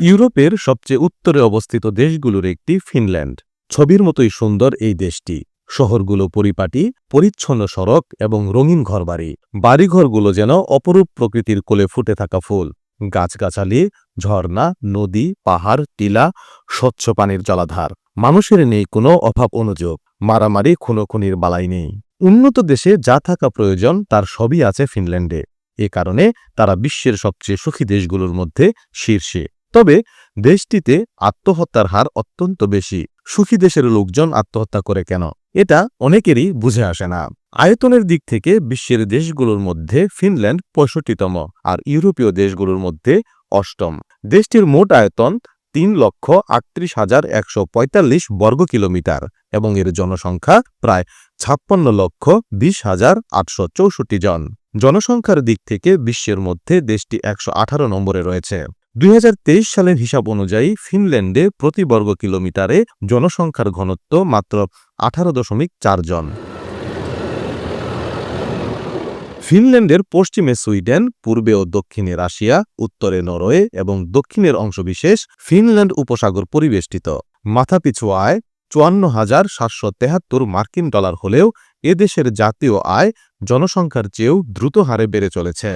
ইউরোপের সবচেয়ে উত্তরে অবস্থিত দেশগুলোর একটি ফিনল্যান্ড। ছবির মতোই সুন্দর এই দেশটি। শহরগুলো পরিপাটি, পরিচ্ছন্ন সড়ক এবং রঙিন ঘরবাড়ি। বাড়িঘরগুলো যেন অপরূপ প্রকৃতির কোলে ফুটে থাকা ফুল। গাছগাছালি, ঝর্ণা, নদী, পাহাড়, টিলা, স্বচ্ছ পানির জলাধার। মানুষের নেই কোনো অভাব অনুযোগ। মারামারি খুনোখুনির বালাই নেই। উন্নত দেশে যা থাকা প্রয়োজন তার সবই আছে ফিনল্যান্ডে। এ কারণে তারা বিশ্বের সবচেয়ে সুখী দেশগুলোর মধ্যে শীর্ষে। তবে দেশটিতে আত্মহত্যার হার অত্যন্ত বেশি। সুখী দেশের লোকজন আত্মহত্যা করে কেন? এটা অনেকেরই বুঝে আসে না। আয়তনের দিক থেকে বিশ্বের দেশগুলোর মধ্যে ফিনল্যান্ড পঁয়ষট্টিতম আর ইউরোপীয় দেশগুলোর মধ্যে অষ্টম। দেশটির মোট আয়তন তিন লক্ষ আটত্রিশ হাজার একশো পঁয়তাল্লিশ বর্গ কিলোমিটার এবং এর জনসংখ্যা প্রায় ছাপ্পান্ন লক্ষ বিশ হাজার আটশো চৌষট্টি জন। জনসংখ্যার দিক থেকে বিশ্বের মধ্যে দেশটি একশো আঠারো নম্বরে রয়েছে। দুই হাজার তেইশ সালের হিসাব অনুযায়ী ফিনল্যান্ডে প্রতি বর্গ কিলোমিটারে জনসংখ্যার ঘনত্ব মাত্র আঠারো দশমিক চার জন। ফিনল্যান্ডের পশ্চিমে সুইডেন, পূর্বে ও দক্ষিণে রাশিয়া, উত্তরে নরওয়ে এবং দক্ষিণের অংশবিশেষ ফিনল্যান্ড উপসাগর পরিবেষ্টিত। মাথাপিছু আয় চুয়ান্ন হাজার সাতশো তেহাত্তর মার্কিন ডলার হলেও এদেশের জাতীয় আয় জনসংখ্যার চেয়েও দ্রুত হারে বেড়ে চলেছে।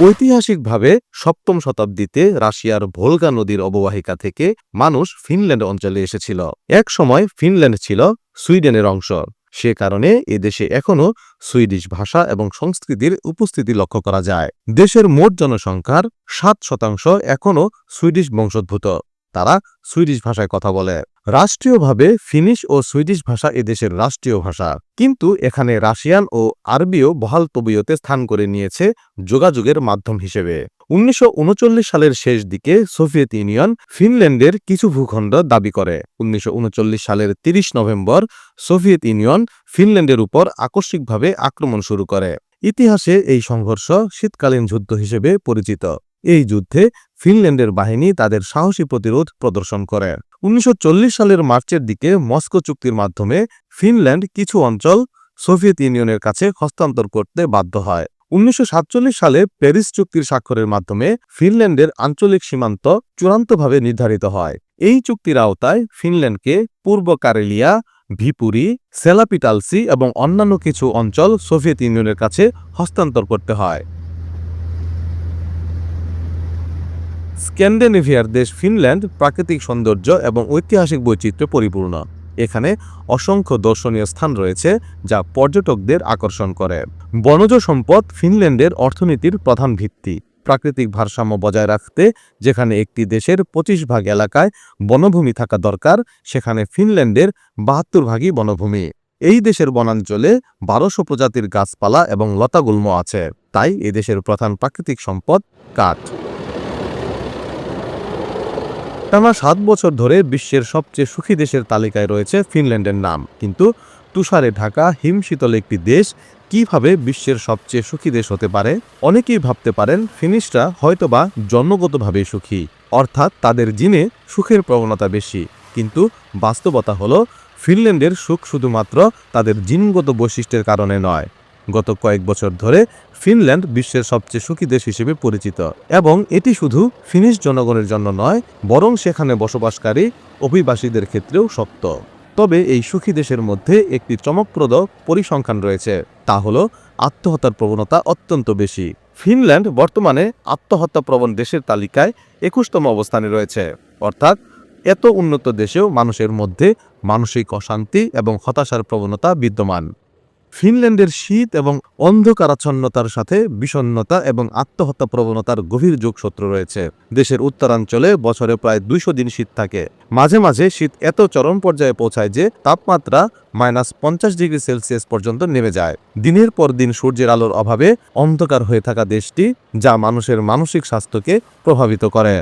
ঐতিহাসিকভাবে সপ্তম শতাব্দীতে রাশিয়ার ভোলগা নদীর অববাহিকা থেকে মানুষ ফিনল্যান্ড অঞ্চলে এসেছিল। এক সময় ফিনল্যান্ড ছিল সুইডেনের অংশ। সে কারণে এ দেশে এখনও সুইডিশ ভাষা এবং সংস্কৃতির উপস্থিতি লক্ষ্য করা যায়। দেশের মোট জনসংখ্যার সাত শতাংশ এখনও সুইডিশ বংশোদ্ভূত। তারা সুইডিশ ভাষায় কথা বলে। রাষ্ট্রীয়ভাবে ফিনিশ ও সুইডিশ ভাষা এদেশের রাষ্ট্রীয় ভাষা। কিন্তু এখানে রাশিয়ান ও আরবীয় বহাল তবিয়তে স্থান করে নিয়েছে যোগাযোগের মাধ্যম হিসেবে। উনিশশো উনচল্লিশ সালের শেষ দিকে সোভিয়েত ইউনিয়ন ফিনল্যান্ডের কিছু ভূখণ্ড দাবি করে। উনিশশো উনচল্লিশ সালের ৩০ নভেম্বর সোভিয়েত ইউনিয়ন ফিনল্যান্ডের উপর আকস্মিকভাবে আক্রমণ শুরু করে। ইতিহাসে এই সংঘর্ষ শীতকালীন যুদ্ধ হিসেবে পরিচিত। এই যুদ্ধে ফিনল্যান্ডের বাহিনী তাদের সাহসী প্রতিরোধ প্রদর্শন করে। উনিশশো চল্লিশ সালের মার্চের দিকে মস্কো চুক্তির মাধ্যমে ফিনল্যান্ড কিছু অঞ্চল সোভিয়েত ইউনিয়নের কাছে হস্তান্তর করতে বাধ্য হয়। উনিশশো সাতচল্লিশ সালে প্যারিস চুক্তির স্বাক্ষরের মাধ্যমে ফিনল্যান্ডের আঞ্চলিক সীমান্ত চূড়ান্তভাবে নির্ধারিত হয়। এই চুক্তির আওতায় ফিনল্যান্ডকে পূর্ব কারেলিয়া, ভিপুরি, সেলাপিটালসি এবং অন্যান্য কিছু অঞ্চল সোভিয়েত ইউনিয়নের কাছে হস্তান্তর করতে হয়। স্ক্যান্ডেনেভিয়ার দেশ ফিনল্যান্ড প্রাকৃতিক সৌন্দর্য এবং ঐতিহাসিক বৈচিত্র্য পরিপূর্ণ। এখানে অসংখ্য দর্শনীয় স্থান রয়েছে যা পর্যটকদের আকর্ষণ করে। বনজ সম্পদ ফিনল্যান্ডের অর্থনীতির প্রধান ভিত্তি। প্রাকৃতিক ভারসাম্য বজায় রাখতে যেখানে একটি দেশের পঁচিশ ভাগ এলাকায় বনভূমি থাকা দরকার, সেখানে ফিনল্যান্ডের বাহাত্তর ভাগই বনভূমি। এই দেশের বনাঞ্চলে বারোশো প্রজাতির গাছপালা এবং লতাগুল্ম আছে। তাই এদেশের প্রধান প্রাকৃতিক সম্পদ কাঠ। টানা সাত বছর ধরে বিশ্বের সবচেয়ে সুখী দেশের তালিকায় রয়েছে ফিনল্যান্ডের নাম। কিন্তু তুষারে ঢাকা হিমশীতল একটি দেশ, কীভাবে বিশ্বের সবচেয়ে সুখী দেশ হতে পারে? অনেকেই ভাবতে পারেন, ফিনিশরা হয়তোবা জন্মগতভাবে সুখী, অর্থাৎ তাদের জিনে সুখের প্রবণতা বেশি। কিন্তু বাস্তবতা হলো, ফিনল্যান্ডের সুখ শুধুমাত্র তাদের জিনগত বৈশিষ্ট্যের কারণে নয়। গত কয়েক বছর ধরে ফিনল্যান্ড বিশ্বের সবচেয়ে সুখী দেশ হিসেবে পরিচিত। এবং এটি শুধু ফিনিশ জনগণের জন্য নয়, বরং সেখানে বসবাসকারী অভিবাসীদের ক্ষেত্রেও সত্য তবে এই সুখী দেশের মধ্যে একটি চমকপ্রদ পরিসংখ্যান রয়েছে, তা হল আত্মহত্যার প্রবণতা অত্যন্ত বেশি। ফিনল্যান্ড বর্তমানে আত্মহত্যা প্রবণ দেশের তালিকায় একুশতম অবস্থানে রয়েছে, অর্থাৎ এত উন্নত দেশেও মানুষের মধ্যে মানসিক অশান্তি এবং হতাশার প্রবণতা বিদ্যমান। ফিনল্যান্ডের শীত এবং অন্ধকারাচ্ছন্নতার সাথে বিষণ্নতা এবং আত্মহত্যা প্রবণতার গভীর যোগসূত্র রয়েছে। দেশের উত্তরাঞ্চলে বছরে প্রায় দুইশো দিন শীত থাকে। মাঝে মাঝে শীত এত চরম পর্যায়ে পৌঁছায় যে তাপমাত্রা মাইনাস পঞ্চাশ ডিগ্রি সেলসিয়াস পর্যন্ত নেমে যায়। দিনের পর দিন সূর্যের আলোর অভাবে অন্ধকার হয়ে থাকা দেশটি, যা মানুষের মানসিক স্বাস্থ্যকে প্রভাবিত করে।